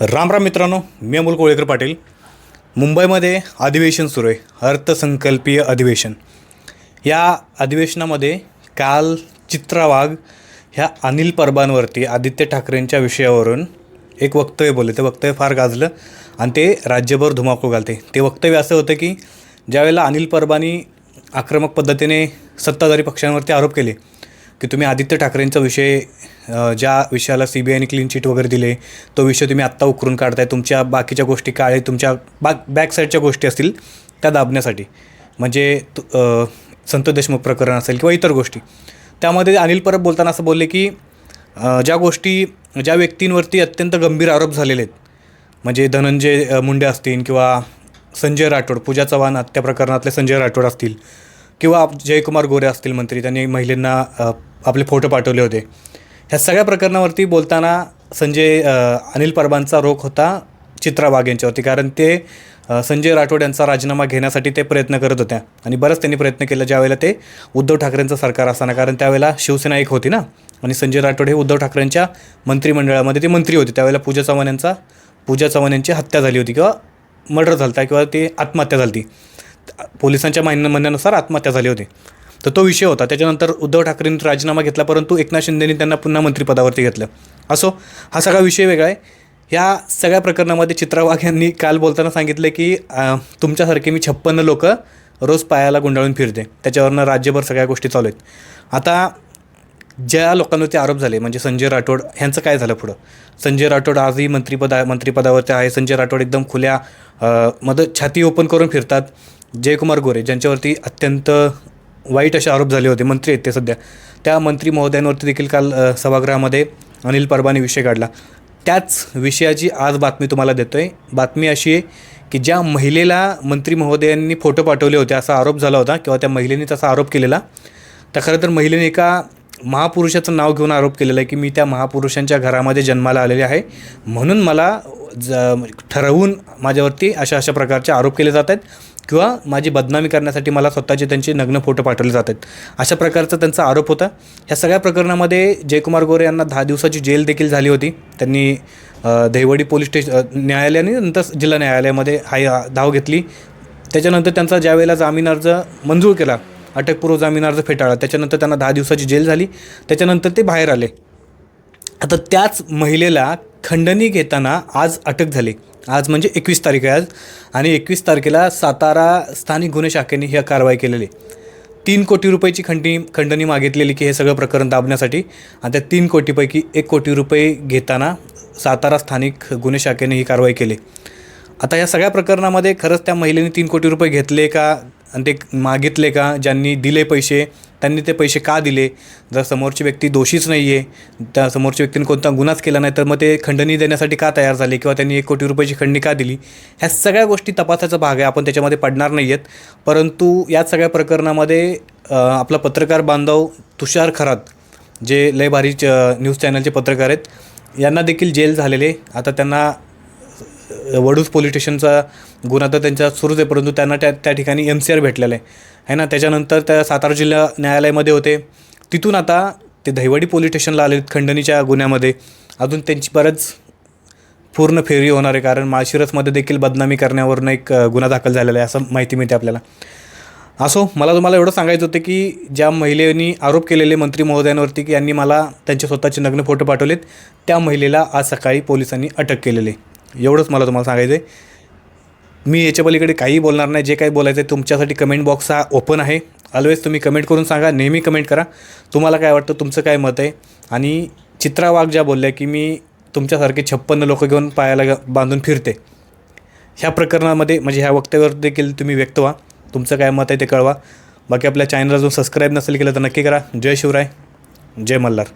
राम राम मित्रांनो मी अमोल कोळेकर पाटील. मुंबईमध्ये अधिवेशन सुरू आहे अर्थसंकल्पीय अधिवेशन. या अधिवेशनामध्ये काल चित्रा वाघ ह्या अनिल परबांवरती आदित्य ठाकरेंच्या विषयावरून एक वक्तव्य बोलले. ते वक्तव्य फार गाजलं आणि ते राज्यभर धुमाकूळ घालते. ते वक्तव्य असं होतं की ज्यावेळेला अनिल परबांनी आक्रमक पद्धतीने सत्ताधारी पक्षांवरती आरोप केले की तुम्ही आदित्य ठाकरेंचा विषय ज्या विषयाला सी बी आयने क्लीन चिट वगैरे दिले तो विषय तुम्ही आत्ता उकरून काढताय. तुमच्या बाकीच्या गोष्टी काय तुमच्या बा बॅक साईडच्या गोष्टी असतील त्या दाबण्यासाठी. म्हणजे तु- देशमुख प्रकरण असेल किंवा इतर गोष्टी. त्यामध्ये अनिल परब बोलताना असं बोलले की ज्या गोष्टी ज्या व्यक्तींवरती अत्यंत गंभीर आरोप झालेले आहेत म्हणजे धनंजय मुंडे असतील किंवा संजय राठोड पूजा चव्हाण हत्या प्रकरणातले संजय राठोड असतील किंवा जयकुमार गोरे असतील मंत्री त्यांनी महिलांना आपले फोटो पाठवले होते. ह्या सगळ्या प्रकरणावरती बोलताना संजय अनिल परबांचा रोख होता चित्रा वाघ यांच्यावरती कारण ते संजय राठोड यांचा राजीनामा घेण्यासाठी ते प्रयत्न करत होत्या. आणि बरंच त्यांनी प्रयत्न केला ज्यावेळेला ते उद्धव ठाकरेंचं सरकार असताना कारण त्यावेळेला शिवसेना एक होती ना. आणि संजय राठोड हे उद्धव ठाकरेंच्या मंत्रिमंडळामध्ये ते मंत्री होते. त्यावेळेला पूजा चव्हाण यांचा पूजा चव्हाण यांची हत्या झाली होती किंवा मर्डर झाला होता किंवा ते आत्महत्या झाली होती पोलिसांच्या म्हणण्यानुसार आत्महत्या झाली होती. तर तो विषय होता. त्याच्यानंतर उद्धव ठाकरेंनी राजीनामा घेतला परंतु एकनाथ शिंदेनी त्यांना पुन्हा मंत्रिपदावरती घेतलं. असो हा सगळा विषय वेगळा आहे. ह्या सगळ्या प्रकरणामध्ये चित्रा वाघ यांनी काल बोलताना सांगितलं की तुमच्यासारखे मी छप्पन्न लोक रोज पायाला गुंडाळून फिरते. त्याच्यावरनं राज्यभर सगळ्या गोष्टी चालू आहेत. आता ज्या लोकांवरती आरोप झाले म्हणजे संजय राठोड ह्यांचं काय झालं पुढं? संजय राठोड आजही मंत्रिपदा मंत्रिपदावरती आहे. संजय राठोड एकदम खुल्या मधमध्ये छाती ओपन करून फिरतात. जयकुमार गोरे ज्यांच्यावरती अत्यंत वाईट असे आरोप झाले होते. मंत्री आहेत ते सध्या. त्या मंत्री महोदयांवरती देखील काल सभागृहामध्ये अनिल परबाने विषय काढला. त्याच विषयाची आज बातमी तुम्हाला देतो आहे बातमी अशी आहे की ज्या महिलेला मंत्री महोदयांनी फोटो पाठवले होते असा आरोप झाला होता किंवा त्या महिलेने तसा आरोप केलेला तर खरं तर महिलेने एका महापुरुषाचं नाव घेऊन आरोप केलेला आहे की मी त्या महापुरुषांच्या घरामध्ये जन्माला आलेले आहे. म्हणून मला ज ठरवून माझ्यावरती अशा अशा प्रकारचे आरोप केले जात आहेत. किंवा माझी बदनामी करण्यासाठी मला स्वतःचे त्यांचे नग्न फोटो पाठवले जात आहेत. अशा प्रकारचा त्यांचा आरोप होता. ह्या सगळ्या प्रकरणामध्ये जयकुमार गोरे यांना दहा दिवसाची जेल देखील झाली होती. त्यांनी दहिवडी पोलीस स्टेशन न्यायालयाने नंतर जिल्हा न्यायालयामध्ये हाय धाव घेतली. त्याच्यानंतर त्यांचा ज्यावेळेला जामीन अर्ज मंजूर केला अटकपूर्व जामीन अर्ज फेटाळला त्याच्यानंतर त्यांना दहा दिवसाची जेल झाली. त्याच्यानंतर ते बाहेर आले. आता त्याच महिलेला खंडणी घेताना आज अटक झाली. आज म्हणजे एकवीस तारीख आहे आज. आणि एकवीस तारखेला सातारा स्थानिक गुन्हे शाखेने ही कारवाई केलेली. तीन कोटी रुपयाची खंडणी खंडणी मागितलेली की हे सगळं प्रकरण दाबण्यासाठी. आणि त्या तीन कोटीपैकी एक कोटी रुपये घेताना सातारा स्थानिक गुन्हे शाखेने ही कारवाई केली. आता या सगळ्या प्रकरणामध्ये खरंच त्या महिलेने तीन कोटी रुपये घेतले का आणि ते मागितले का ज्यांनी दिले पैसे त्यांनी ते पैसे का दिले? जर समोरची व्यक्ती दोषीच नाही आहे त्या समोरच्या व्यक्तीने कोणता गुन्हाच केला नाही तर मग ते खंडणी देण्यासाठी का तयार झाले किंवा त्यांनी एक कोटी रुपयाची खंडणी का दिली? ह्या सगळ्या गोष्टी तपासाचा भाग आहे. आपण त्याच्यामध्ये पडणार नाही आहेत परंतु या सगळ्या प्रकरणामध्ये आपला पत्रकार बांधव तुषार खरात जे लय भारी च- न्यूज चॅनलचे पत्रकार आहेत यांना देखील जेल झालेले. आता त्यांना वडूज पोलीस स्टेशनचा गुन्हा तर त्यांच्या सुरूच आहे परंतु त्यांना त्या त्या ठिकाणी एम सी आर भेटलेलं आहे. है ना? त्याच्यानंतर त्या सातारा जिल्हा न्यायालयामध्ये होते. तिथून आता ते दहिवडी पोलीस स्टेशनला आले खंडणीच्या गुन्ह्यामध्ये. अजून त्यांची बरंच पूर्ण फेरी होणार आहे कारण माळशिरसमध्ये देखील बदनामी करण्यावरून एक गुन्हा दाखल झालेला आहे असं माहिती मिळते आपल्याला. असो मला तुम्हाला एवढं सांगायचं होतं की ज्या महिलेनी आरोप केलेले मंत्री महोदयांवरती की यांनी मला त्यांचे स्वतःचे नग्न फोटो पाठवलेत त्या महिलेला आज सकाळी पोलिसांनी अटक केलेली आहे. एवढंच मला तुम्हाला सांगायचं आहे मी याच्या पलीकडे काही बोलणार नाही जे काही बोलायचं आहे तुमच्यासाठी कमेंट बॉक्स हा ओपन आहे. ऑलवेज तुम्ही कमेंट करून सांगा नेहमी कमेंट करा. तुम्हाला काय वाटतं तुमचं काय मत आहे? आणि चित्रा वाघ ज्या बोलल्या की मी तुमच्यासारखे छप्पन्न लोक घेऊन पायाला बांधून फिरते. ह्या प्रकरणामध्ये म्हणजे ह्या वक्तव्यावर देखील तुम्ही व्यक्त व्हा. तुमचं काय मत आहे ते कळवा. बाकी आपल्या चॅनलला जो सबस्क्राईब नसेल केलं तर नक्की करा. जय शिवराय. जय मल्हार.